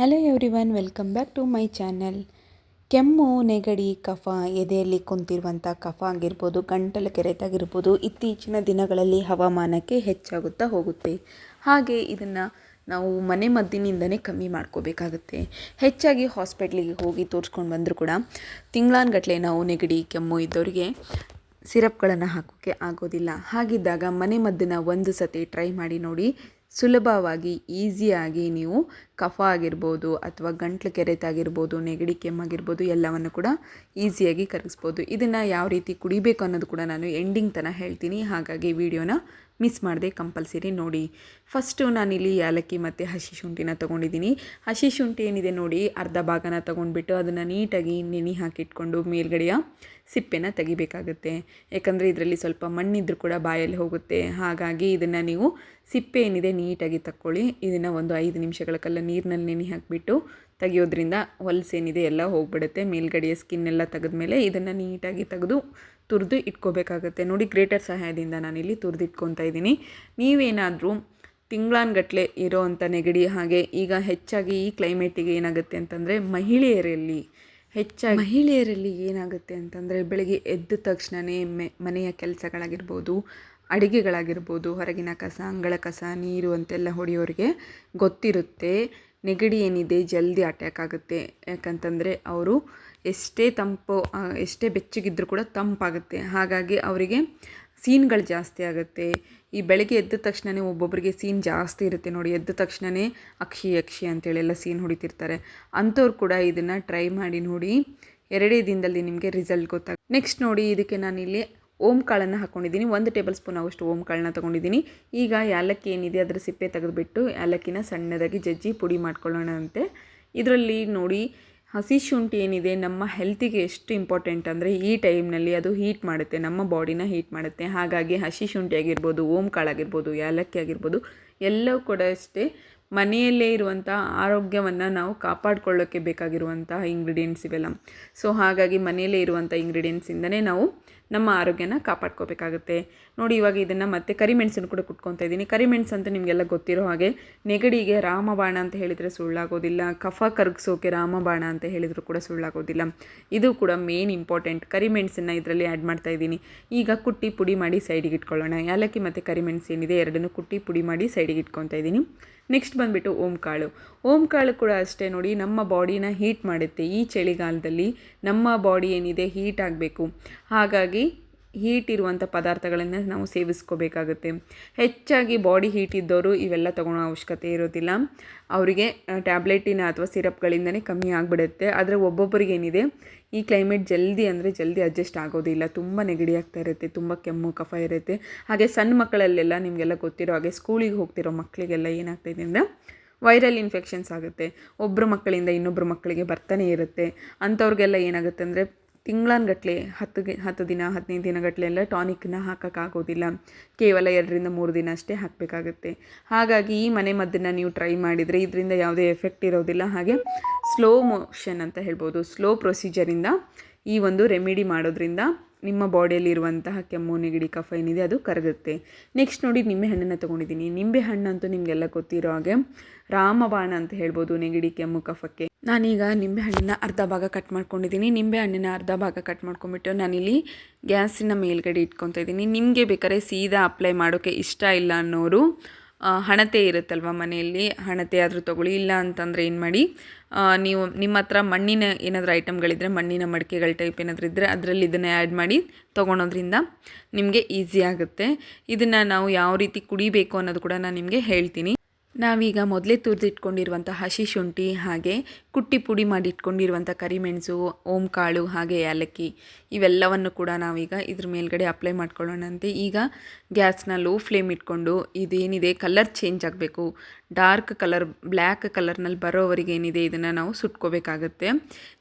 Hello everyone welcome back to my channel ಕೆಮ್ಮು, ನೆಗಡಿ, ಕಫ, ಎದೆಯಲ್ಲಿ ಕುಂತಿರುವಂಥ ಕಫ ಆಗಿರ್ಬೋದು, ಗಂಟಲು ಕೆರೆತಾಗಿರ್ಬೋದು, ಇತ್ತೀಚಿನ ದಿನಗಳಲ್ಲಿ ಹವಾಮಾನಕ್ಕೆ ಹೆಚ್ಚಾಗುತ್ತಾ ಹೋಗುತ್ತೆ. ಹಾಗೆ ಇದನ್ನು ನಾವು ಮನೆ ಮದ್ದಿನಿಂದನೇ ಕಮ್ಮಿ ಮಾಡ್ಕೋಬೇಕಾಗುತ್ತೆ. ಹೆಚ್ಚಾಗಿ ಹಾಸ್ಪಿಟ್ಲಿಗೆ ಹೋಗಿ ತೋರಿಸ್ಕೊಂಡು ಬಂದರೂ ಕೂಡ ತಿಂಗಳಾನ್ಗಟ್ಲೆ ನಾವು ನೆಗಡಿ, ಕೆಮ್ಮು ಇದ್ದವರಿಗೆ ಸಿರಪ್ಗಳನ್ನು ಹಾಕೋಕ್ಕೆ ಆಗೋದಿಲ್ಲ. ಹಾಗಿದ್ದಾಗ ಮನೆ ಮದ್ದನ್ನು ಒಂದು ಸತಿ ಟ್ರೈ ಮಾಡಿ ನೋಡಿ ಸುಲಭವಾಗಿ, ಈಸಿಯಾಗಿ ನೀವು ಕಫ ಆಗಿರ್ಬೋದು ಅಥವಾ ಗಂಟ್ಲು ಕೆರೆತಾಗಿರ್ಬೋದು ನೆಗಡಿ ಕೆಮ್ಮಾಗಿರ್ಬೋದು ಎಲ್ಲವನ್ನು ಕೂಡ ಈಸಿಯಾಗಿ ಕರಗಿಸ್ಬೋದು. ಇದನ್ನು ಯಾವ ರೀತಿ ಕುಡಿಬೇಕು ಅನ್ನೋದು ಕೂಡ ನಾನು ಎಂಡಿಂಗ್ ತನಕ ಹೇಳ್ತೀನಿ. ಹಾಗಾಗಿ ವಿಡಿಯೋನ ಮಿಸ್ ಮಾಡದೆ ಕಂಪಲ್ಸರಿ ನೋಡಿ. ಫಸ್ಟು ನಾನಿಲ್ಲಿ ಏಲಕ್ಕಿ ಮತ್ತು ಹಸಿ ಶುಂಠಿನ ತೊಗೊಂಡಿದ್ದೀನಿ. ಹಸಿ ಶುಂಠಿ ಏನಿದೆ ನೋಡಿ, ಅರ್ಧ ಭಾಗನ ತೊಗೊಂಡ್ಬಿಟ್ಟು ಅದನ್ನು ನೀಟಾಗಿ ನೆನೆ ಹಾಕಿಟ್ಕೊಂಡು ಮೇಲ್ಗಡೆಯ ಸಿಪ್ಪೆನ ತೆಗಿಬೇಕಾಗುತ್ತೆ. ಯಾಕಂದರೆ ಇದರಲ್ಲಿ ಸ್ವಲ್ಪ ಮಣ್ಣಿದ್ರೂ ಕೂಡ ಬಾಯಲ್ಲಿ ಹೋಗುತ್ತೆ. ಹಾಗಾಗಿ ಇದನ್ನು ನೀವು ಸಿಪ್ಪೆ ಏನಿದೆ ನೀಟಾಗಿ ತಕ್ಕೊಳ್ಳಿ. ಇದನ್ನು ಒಂದು ಐದು ನಿಮಿಷಗಳ ಕಾಲ ನೀರಿನಲ್ಲಿ ನೆನೆ ಹಾಕಿಬಿಟ್ಟು ತೆಗಿಯೋದ್ರಿಂದ ಹೊಲಸೇನಿದೆ ಎಲ್ಲ ಹೋಗ್ಬಿಡುತ್ತೆ. ಮೇಲ್ಗಡೆಯ ಸ್ಕಿನ್ ಎಲ್ಲ ತೆಗೆದ್ಮೇಲೆ ಇದನ್ನು ನೀಟಾಗಿ ತೆಗೆದು ತುರಿದು ಇಟ್ಕೋಬೇಕಾಗತ್ತೆ. ನೋಡಿ ಗ್ರೇಟರ್ ಸಹಾಯದಿಂದ ನಾನಿಲ್ಲಿ ತುರಿದು ಇಟ್ಕೊತಾ ಇದ್ದೀನಿ. ನೀವೇನಾದರೂ ತಿಂಗಳಾನ್ಗಟ್ಲೆ ಇರೋವಂಥ ನೆಗಡಿ ಹಾಗೆ ಈಗ ಹೆಚ್ಚಾಗಿ ಈ ಕ್ಲೈಮೇಟಿಗೆ ಏನಾಗುತ್ತೆ ಅಂತಂದರೆ ಮಹಿಳೆಯರಲ್ಲಿ ಹೆಚ್ಚಾಗಿ ಮಹಿಳೆಯರಲ್ಲಿ ಏನಾಗುತ್ತೆ ಅಂತಂದರೆ ಬೆಳಗ್ಗೆ ಎದ್ದ ತಕ್ಷಣವೇ ಮನೆಯ ಕೆಲಸಗಳಾಗಿರ್ಬೋದು ಅಡುಗೆಗಳಾಗಿರ್ಬೋದು, ಹೊರಗಿನ ಕಸ, ಅಂಗಳ ಕಸ, ನೀರು ಅಂತೆಲ್ಲ ಹೊಡೆಯೋರಿಗೆ ಗೊತ್ತಿರುತ್ತೆ. ನೆಗಡಿ ಏನಿದೆ, ಜಲ್ದಿ ಅಟ್ಯಾಕ್ ಆಗುತ್ತೆ. ಯಾಕಂತಂದರೆ ಅವರು ಎಷ್ಟೇ ತಂಪು ಎಷ್ಟೇ ಬೆಚ್ಚಗಿದ್ದರೂ ಕೂಡ ತಂಪಾಗುತ್ತೆ. ಹಾಗಾಗಿ ಅವರಿಗೆ ಸೀನ್ಗಳು ಜಾಸ್ತಿ ಆಗುತ್ತೆ. ಈ ಬೆಳಗ್ಗೆ ಎದ್ದ ತಕ್ಷಣವೇ ಒಬ್ಬೊಬ್ಬರಿಗೆ ಸೀನ್ ಜಾಸ್ತಿ ಇರುತ್ತೆ ನೋಡಿ. ಎದ್ದ ತಕ್ಷಣವೇ ಅಕ್ಷಿ ಅಕ್ಷಿ ಅಂತೇಳಿ ಎಲ್ಲ ಸೀನ್ ಹೊಡಿತಿರ್ತಾರೆ. ಅಂಥವ್ರು ಕೂಡ ಇದನ್ನು ಟ್ರೈ ಮಾಡಿ ನೋಡಿ. ಎರಡೇ ದಿನದಲ್ಲಿ ನಿಮಗೆ ರಿಸಲ್ಟ್ ಗೊತ್ತಾಗ ನೆಕ್ಸ್ಟ್ ನೋಡಿ, ಇದಕ್ಕೆ ನಾನಿಲ್ಲಿ ಓಂ ಕಾಳನ್ನು ಹಾಕ್ಕೊಂಡಿದ್ದೀನಿ ಒಂದು ಟೇಬಲ್ ಸ್ಪೂನ್ ಆಗುವಷ್ಟು ಓಮ್ ಕಾಳನ್ನ ತೊಗೊಂಡಿದ್ದೀನಿ. ಈಗ ಏಲಕ್ಕಿ ಏನಿದೆ ಅದರ ಸಿಪ್ಪೆ ತೆಗೆದುಬಿಟ್ಟು ಏಲಕ್ಕಿನ ಸಣ್ಣದಾಗಿ ಜಜ್ಜಿ ಪುಡಿ ಮಾಡ್ಕೊಳ್ಳೋಣ ಅಂತೆ ಇದರಲ್ಲಿ ನೋಡಿ, ಹಸಿ ಶುಂಠಿ ಏನಿದೆ, ನಮ್ಮ ಹೆಲ್ತಿಗೆ ಎಷ್ಟು ಇಂಪಾರ್ಟೆಂಟ್ ಅಂದರೆ ಈ ಟೈಮ್ನಲ್ಲಿ ಅದು ಹೀಟ್ ಮಾಡುತ್ತೆ, ನಮ್ಮ ಬಾಡಿನ ಹೀಟ್ ಮಾಡುತ್ತೆ. ಹಾಗಾಗಿ ಹಸಿ ಶುಂಠಿ ಆಗಿರ್ಬೋದು ಓಂ ಕಾಳಾಗಿರ್ಬೋದು ಏಲಕ್ಕಿ ಆಗಿರ್ಬೋದು, ಎಲ್ಲವೂ ಕೂಡ ಅಷ್ಟೇ. ಮನೆಯಲ್ಲೇ ಇರುವಂಥ ಆರೋಗ್ಯವನ್ನು ನಾವು ಕಾಪಾಡಿಕೊಳ್ಳೋಕ್ಕೆ ಬೇಕಾಗಿರುವಂತಹ ಇಂಗ್ರೀಡಿಯೆಂಟ್ಸ್ ಇವೆಲ್ಲ. ಸೊ ಹಾಗಾಗಿ ಮನೆಯಲ್ಲೇ ಇರುವಂಥ ಇಂಗ್ರೀಡಿಯೆಂಟ್ಸಿಂದನೇ ನಾವು ನಮ್ಮ ಆರೋಗ್ಯನ ಕಾಪಾಡ್ಕೋಬೇಕಾಗುತ್ತೆ. ನೋಡಿ, ಇವಾಗ ಇದನ್ನು ಮತ್ತೆ ಕರಿಮೆಣಸನ್ನು ಕೂಡ ಕುಟ್ಕೊತಾ ಇದ್ದೀನಿ ಕರಿಮೆಣಸು ಅಂತ ನಿಮಗೆಲ್ಲ ಗೊತ್ತಿರೋ ಹಾಗೆ ನೆಗಡಿಗೆ ರಾಮಬಾಣ ಅಂತ ಹೇಳಿದರೆ ಸುಳ್ಳಾಗೋದಿಲ್ಲ. ಕಫ ಕರಗಿಸೋಕೆ ರಾಮಬಾಣ ಅಂತ ಹೇಳಿದರೂ ಕೂಡ ಸುಳ್ಳಾಗೋದಿಲ್ಲ. ಇದು ಕೂಡ ಮೇನ್ ಇಂಪಾರ್ಟೆಂಟ್ ಕರಿಮೆಣಸನ್ನು ಇದರಲ್ಲಿ ಆ್ಯಡ್ ಮಾಡ್ತಾ ಇದ್ದೀನಿ ಈಗ ಕುಟ್ಟಿ ಪುಡಿ ಮಾಡಿ ಸೈಡಿಗೆ ಇಟ್ಕೊಳ್ಳೋಣ. ಯಾಲಕ್ಕಿ ಮತ್ತು ಕರಿಮೆಣಸು ಏನಿದೆ ಎರಡನ್ನೂ ಕುಟ್ಟಿ ಪುಡಿ ಮಾಡಿ ಸೈಡಿಗೆ ಇಟ್ಕೊತಾ ಇದ್ದೀನಿ ನೆಕ್ಸ್ಟ್ ಬಂದುಬಿಟ್ಟು ಓಂ ಕಾಳು ಓಂ ಕಾಳು ಕೂಡ ಅಷ್ಟೇ ನೋಡಿ, ನಮ್ಮ ಬಾಡಿನ ಹೀಟ್ ಮಾಡುತ್ತೆ. ಈ ಚಳಿಗಾಲದಲ್ಲಿ ನಮ್ಮ ಬಾಡಿ ಏನಿದೆ, ಹೀಟ್ ಆಗಬೇಕು. ಹಾಗಾಗಿ ಹೀಟ್ ಇರುವಂಥ ಪದಾರ್ಥಗಳನ್ನು ನಾವು ಸೇವಿಸ್ಕೋಬೇಕಾಗುತ್ತೆ. ಹೆಚ್ಚಾಗಿ ಬಾಡಿ ಹೀಟ್ ಇದ್ದವರು ಇವೆಲ್ಲ ತೊಗೊಳೋ ಅವಶ್ಯಕತೆ ಇರೋದಿಲ್ಲ. ಅವರಿಗೆ ಟ್ಯಾಬ್ಲೆಟಿನ ಅಥವಾ ಸಿರಪ್ಗಳಿಂದನೇ ಕಮ್ಮಿ ಆಗಿಬಿಡುತ್ತೆ. ಆದರೆ ಒಬ್ಬೊಬ್ಬರಿಗೆ ಏನಿದೆ, ಈ ಕ್ಲೈಮೇಟ್ ಜಲ್ದಿ ಅಂದರೆ ಜಲ್ದಿ ಅಡ್ಜಸ್ಟ್ ಆಗೋದಿಲ್ಲ. ತುಂಬ ನೆಗಡಿ ಆಗ್ತಾ ಇರುತ್ತೆ, ತುಂಬ ಕೆಮ್ಮು, ಕಫ ಇರುತ್ತೆ. ಹಾಗೆ ಸಣ್ಣ ಮಕ್ಕಳಲ್ಲೆಲ್ಲ ನಿಮಗೆಲ್ಲ ಗೊತ್ತಿರೋ ಹಾಗೆ ಸ್ಕೂಲಿಗೆ ಹೋಗ್ತಿರೋ ಮಕ್ಕಳಿಗೆಲ್ಲ ಏನಾಗ್ತಾಯಿದೆ ಅಂದರೆ ವೈರಲ್ ಇನ್ಫೆಕ್ಷನ್ಸ್ ಆಗುತ್ತೆ. ಒಬ್ಬರು ಮಕ್ಕಳಿಂದ ಇನ್ನೊಬ್ಬರು ಮಕ್ಕಳಿಗೆ ಬರ್ತಾನೆ ಇರುತ್ತೆ. ಅಂಥವ್ರಿಗೆಲ್ಲ ಏನಾಗುತ್ತೆ ಅಂದರೆ ತಿಂಗಳಾನ್ಗಟ್ಲೆ ಹತ್ತು ಹತ್ತು ದಿನ, ಹದಿನೈದು ದಿನಗಟ್ಟಲೆ ಎಲ್ಲ ಟಾನಿಕ್ನ ಹಾಕೋಕ್ಕಾಗೋದಿಲ್ಲ ಕೇವಲ ಎರಡರಿಂದ ಮೂರು ದಿನ ಅಷ್ಟೇ ಹಾಕಬೇಕಾಗುತ್ತೆ. ಹಾಗಾಗಿ ಈ ಮನೆ ಮದ್ದನ್ನು ನೀವು ಟ್ರೈ ಮಾಡಿದರೆ ಇದರಿಂದ ಯಾವುದೇ ಎಫೆಕ್ಟ್ ಇರೋದಿಲ್ಲ. ಹಾಗೆ ಸ್ಲೋ ಮೋಷನ್ ಅಂತ ಹೇಳ್ಬೋದು. ಸ್ಲೋ ಪ್ರೊಸೀಜರಿಂದ ಈ ಒಂದು ರೆಮಿಡಿ ಮಾಡೋದ್ರಿಂದ ನಿಮ್ಮ ಬಾಡಿಯಲ್ಲಿರುವಂತಹ ಕೆಮ್ಮು, ನೆಗಡಿ, ಕಫ ಏನಿದೆ ಅದು ಕರಗುತ್ತೆ. ನೆಕ್ಸ್ಟ್ ನೋಡಿ ನಿಂಬೆ ಹಣ್ಣನ್ನು ತೊಗೊಂಡಿದ್ದೀನಿ. ನಿಂಬೆ ಹಣ್ಣಂತೂ ನಿಮಗೆಲ್ಲ ಗೊತ್ತಿರೋ ಹಾಗೆ ರಾಮಬಾಣ ಅಂತ ಹೇಳ್ಬೋದು ನೆಗಡಿ, ಕೆಮ್ಮು, ಕಫಕ್ಕೆ. ನಾನೀಗ ನಿಂಬೆ ಹಣ್ಣನ್ನ ಅರ್ಧ ಭಾಗ ಕಟ್ ಮಾಡ್ಕೊಂಡಿದ್ದೀನಿ. ನಿಂಬೆ ಹಣ್ಣಿನ ಅರ್ಧ ಭಾಗ ಕಟ್ ಮಾಡ್ಕೊಂಬಿಟ್ಟು ನಾನಿಲ್ಲಿ ಗ್ಯಾಸಿನ ಮೇಲ್ಗಡೆ ಇಟ್ಕೊತಾ ಇದ್ದೀನಿ. ನಿಮಗೆ ಬೇಕಾದ್ರೆ ಸೀದಾ ಅಪ್ಲೈ ಮಾಡೋಕ್ಕೆ ಇಷ್ಟ ಇಲ್ಲ ಅನ್ನೋರು ಹಣತೆ ಇರುತ್ತಲ್ವ ಮನೆಯಲ್ಲಿ? ಹಣತೆ ಆದರೂ ತೊಗೊಳ್ಳಿ, ಇಲ್ಲ ಅಂತಂದರೆ ಏನು ಮಾಡಿ? ನೀವು ನಿಮ್ಮ ಹತ್ರ ಮಣ್ಣಿನ ಏನಾದರೂ ಐಟಮ್ಗಳಿದ್ದರೆ ಮಣ್ಣಿನ ಮಡಿಕೆಗಳ ಟೈಪ್ ಏನಾದರೂ ಇದ್ದರೆ ಅದರಲ್ಲಿ ಇದನ್ನು ಆ್ಯಡ್ ಮಾಡಿ ತೊಗೊಳೋದ್ರಿಂದ ನಿಮಗೆ ಈಸಿ ಆಗುತ್ತೆ. ಇದನ್ನು ನಾವು ಯಾವ ರೀತಿ ಕುಡಿಬೇಕು ಅನ್ನೋದು ಕೂಡ ನಾನು ನಿಮಗೆ ಹೇಳ್ತೀನಿ. ನಾವೀಗ ಮೊದಲೇ ತುರಿದಿಟ್ಕೊಂಡಿರುವಂಥ ಹಸಿ ಶುಂಠಿ ಹಾಗೆ ಕುಟ್ಟಿ ಪುಡಿ ಮಾಡಿಟ್ಕೊಂಡಿರುವಂಥ ಕರಿಮೆಣಸು ಓಂ ಕಾಳು ಹಾಗೆ ಏಲಕ್ಕಿ ಇವೆಲ್ಲವನ್ನು ಕೂಡ ನಾವೀಗ ಇದ್ರ ಮೇಲ್ಗಡೆ ಅಪ್ಲೈ ಮಾಡ್ಕೊಳ್ಳೋಣಂತೆ ಈಗ ಗ್ಯಾಸ್ನ ಲೋ ಫ್ಲೇಮ್ ಇಟ್ಕೊಂಡು ಇದೇನಿದೆ? ಕಲರ್ ಚೇಂಜ್ ಆಗಬೇಕು. ಡಾರ್ಕ್ ಕಲರ್ ಬ್ಲ್ಯಾಕ್ ಕಲರ್ನಲ್ಲಿ ಬರೋವರೆಗೆ ಏನಿದೆ? ಇದನ್ನು ನಾವು ಸುಟ್ಕೋಬೇಕಾಗುತ್ತೆ.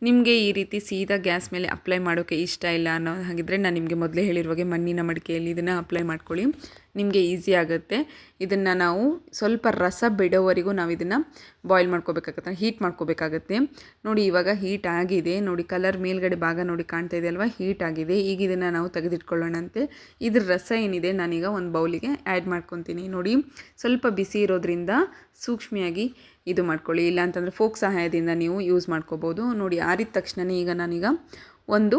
ನಿಮಗೆ ಈ ರೀತಿ ಸೀದಾ ಗ್ಯಾಸ್ ಮೇಲೆ ಅಪ್ಲೈ ಮಾಡೋಕ್ಕೆ ಇಷ್ಟ ಇಲ್ಲ ಅನ್ನೋ ಹಾಗಿದ್ರೆ ನಾನು ನಿಮಗೆ ಮೊದಲೇ ಹೇಳಿರುವಾಗೆ ಮಣ್ಣಿನ ಮಡಿಕೆಯಲ್ಲಿ ಇದನ್ನು ಅಪ್ಲೈ ಮಾಡ್ಕೊಳ್ಳಿ. ನಿಮಗೆ ಈಸಿ ಆಗುತ್ತೆ. ಇದನ್ನು ನಾವು ಸ್ವಲ್ಪ ರಸ ಬಿಡೋವರೆಗೂ ನಾವು ಇದನ್ನು ಬಾಯ್ಲ್ ಮಾಡ್ಕೋಬೇಕಾಗತ್ತೆ ಹೀಟ್ ಮಾಡ್ಕೋಬೇಕಾಗತ್ತೆ. ನೋಡಿ ಇವಾಗ ಹೀಟ್ ಆಗಿದೆ. ನೋಡಿ ಕಲರ್ ಮೇಲ್ಗಡೆ ಭಾಗ ನೋಡಿ ಕಾಣ್ತಾ ಇದೆ ಅಲ್ವಾ? ಹೀಟ್ ಆಗಿದೆ. ಈಗ ಇದನ್ನು ನಾವು ತೆಗೆದಿಟ್ಕೊಳ್ಳೋಣಂತೆ. ಇದ್ರ ರಸ ಏನಿದೆ ನಾನೀಗ ಒಂದು ಬೌಲಿಗೆ ಆ್ಯಡ್ ಮಾಡ್ಕೊತೀನಿ. ನೋಡಿ ಸ್ವಲ್ಪ ಬಿಸಿ ಇರೋದ್ರಿಂದ ಸೂಕ್ಷ್ಮಿಯಾಗಿ ಇದು ಮಾಡ್ಕೊಳ್ಳಿ. ಇಲ್ಲಾಂತಂದರೆ ಫೋಕ್ ಸಹಾಯದಿಂದ ನೀವು ಯೂಸ್ ಮಾಡ್ಕೋಬೋದು. ನೋಡಿ ಆರಿದ ತಕ್ಷಣವೇ ಈಗ ನಾನೀಗ ಒಂದು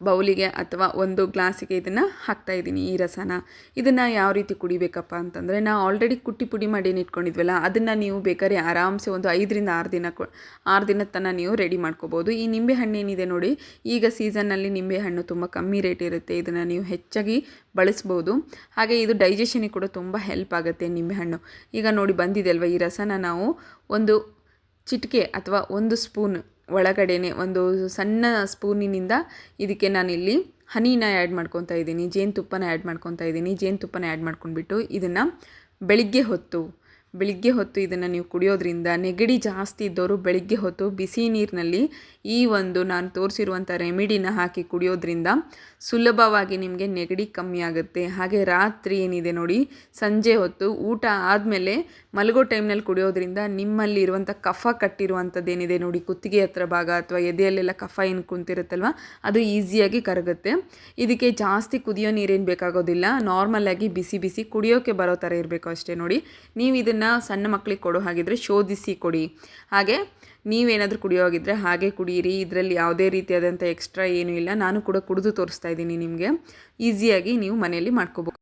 ಬೌಲಿಗೆ ಅಥವಾ ಒಂದು ಗ್ಲಾಸಿಗೆ ಇದನ್ನು ಹಾಕ್ತಾಯಿದ್ದೀನಿ ಈ ರಸನ. ಇದನ್ನು ಯಾವ ರೀತಿ ಕುಡಿಬೇಕಪ್ಪ ಅಂತಂದರೆ, ನಾ ಆಲ್ರೆಡಿ ಕುಟ್ಟಿ ಪುಡಿ ಮಾಡಿ ಇಟ್ಕೊಂಡಿದ್ವಲ್ಲ, ಅದನ್ನು ನೀವು ಬೇಕಾದ್ರೆ ಆರಾಮ್ಸೆ ಒಂದು ಐದರಿಂದ ಆರು ದಿನ ಆರು ದಿನದ ತನಕ ನೀವು ರೆಡಿ ಮಾಡ್ಕೋಬೋದು. ಈ ನಿಂಬೆ ಹಣ್ಣು ಏನಿದೆ ನೋಡಿ, ಈಗ ಸೀಸನ್ನಲ್ಲಿ ನಿಂಬೆ ಹಣ್ಣು ತುಂಬ ಕಮ್ಮಿ ರೇಟ್ ಇರುತ್ತೆ, ಇದನ್ನು ನೀವು ಹೆಚ್ಚಾಗಿ ಬಳಸ್ಬೋದು. ಹಾಗೆ ಇದು ಡೈಜೆಷನಿಗೆ ಕೂಡ ತುಂಬ ಹೆಲ್ಪ್ ಆಗುತ್ತೆ ನಿಂಬೆಹಣ್ಣು ಈಗ ನೋಡಿ ಬಂದಿದೆ ಅಲ್ವ, ಈ ರಸನ ನಾವು ಒಂದು ಚಿಟಿಕೆ ಅಥವಾ ಒಂದು ಸ್ಪೂನ್ ಒಳಗಡೆನೆ ಒಂದು ಸಣ್ಣ ಸ್ಪೂನಿನಿಂದ ಇದಕ್ಕೆ ನಾನಿಲ್ಲಿ ಹನಿನ ಆ್ಯಡ್ ಮಾಡ್ಕೊತಾ ಇದ್ದೀನಿ, ಜೇನುತುಪ್ಪನ ಆ್ಯಡ್ ಮಾಡ್ಕೊತಾ ಇದ್ದೀನಿ, ಜೇನುತುಪ್ಪನ ಆ್ಯಡ್ ಮಾಡ್ಕೊಂಡ್ಬಿಟ್ಟು ಇದನ್ನು ಬೆಳಿಗ್ಗೆ ಹೊತ್ತು ಬೆಳಿಗ್ಗೆ ಹೊತ್ತು ಇದನ್ನು ನೀವು ಕುಡಿಯೋದ್ರಿಂದ ನೆಗಡಿ ಜಾಸ್ತಿ ಇದ್ದವರು ಬೆಳಿಗ್ಗೆ ಹೊತ್ತು ಬಿಸಿ ನೀರಿನಲ್ಲಿ ಈ ಒಂದು ನಾನು ತೋರಿಸಿರುವಂಥ ರೆಮಿಡಿನ ಹಾಕಿ ಕುಡಿಯೋದ್ರಿಂದ ಸುಲಭವಾಗಿ ನಿಮಗೆ ನೆಗಡಿ ಕಮ್ಮಿ ಆಗುತ್ತೆ. ಹಾಗೆ ರಾತ್ರಿ ಏನಿದೆ ನೋಡಿ, ಸಂಜೆ ಹೊತ್ತು ಊಟ ಆದಮೇಲೆ ಮಲಗೋ ಟೈಮ್ನಲ್ಲಿ ಕುಡಿಯೋದ್ರಿಂದ ನಿಮ್ಮಲ್ಲಿ ಇರುವಂಥ ಕಫ ಕಟ್ಟಿರುವಂಥದ್ದೇನಿದೆ ನೋಡಿ, ಕುತ್ತಿಗೆ ಹತ್ರ ಭಾಗ ಅಥವಾ ಎದೆಯಲ್ಲೆಲ್ಲ ಕಫ ಏನು ಕುಂತಿರುತ್ತಲ್ವ, ಅದು ಈಸಿಯಾಗಿ ಕರಗುತ್ತೆ. ಇದಕ್ಕೆ ಜಾಸ್ತಿ ಕುದಿಯೋ ನೀರೇನು ಬೇಕಾಗೋದಿಲ್ಲ. ನಾರ್ಮಲಾಗಿ ಬಿಸಿ ಬಿಸಿ ಕುಡಿಯೋಕ್ಕೆ ಬರೋ ಥರ ಇರಬೇಕು ಅಷ್ಟೇ ನೋಡಿ. ನೀವು ಇದನ್ನು ಸಣ್ಣ ಮಕ್ಕಳಿಗೆ ಕೊಡೋ ಹಾಗಿದ್ರೆ ಶೋಧಿಸಿ ಕೊಡಿ. ಹಾಗೆ ನೀವೇನಾದರೂ ಕುಡಿಯೋಗಿದ್ರೆ ಹಾಗೆ ಕುಡಿಯಿರಿ ಇದರಲ್ಲಿ ಯಾವುದೇ ರೀತಿಯಾದಂಥ ಎಕ್ಸ್ಟ್ರಾ ಏನೂ ಇಲ್ಲ. ನಾನು ಕೂಡ ಕುಡಿದು ತೋರಿಸ್ತಾ ಇದ್ದೀನಿ ನಿಮಗೆ. ಈಸಿಯಾಗಿ ನೀವು ಮನೆಯಲ್ಲಿ ಮಾಡ್ಕೋಬೋದು.